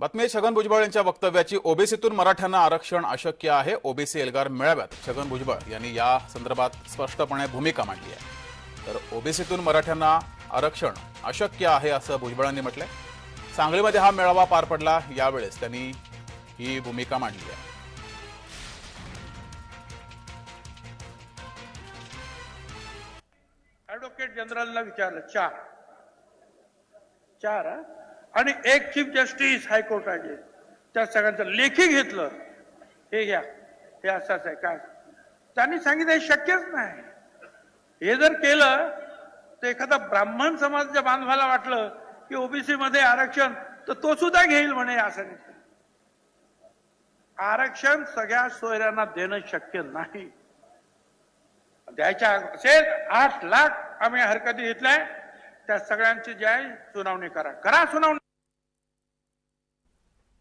बातमी छगन भुजबळ यांच्या वक्तव्याची. ओबीसीतून मराठ्यांना आरक्षण अशक्य आहे ओबीसी एल्गार मेळाव्यात. छगन भुजबळ यांनी या संदर्भात स्पष्टपणे भूमिका मांडली आहे. तर ओबीसीतून मराठ्यांना आरक्षण अशक्य आहे असं भुजबळांनी म्हटलंय. सांगलीमध्ये हा मेळावा पार पडला यावेळेस त्यांनी ही भूमिका मांडली आहे. ॲडव्होकेट जनरलला विचारलं चार. चार हा? आणि एक चीफ जस्टिस हायकोर्टाचे त्या सगळ्यांचं लेखी घेतलं. हे घ्या. हे असंच आहे. काय? त्यांनी सांगितलं हे शक्यच नाही. हे जर केलं तर एखादा ब्राह्मण समाजाच्या बांधवाला वाटलं की ओबीसी मध्ये आरक्षण तर तो सुद्धा घेईल म्हणे असं आरक्षण सगळ्या सोयऱ्यांना देणं शक्य नाही. द्यायच्या असेल आठ लाख आम्ही हरकती घेतल्या त्या सगळ्यांची जी आहे सुनावणी करा. करा सुनावणी.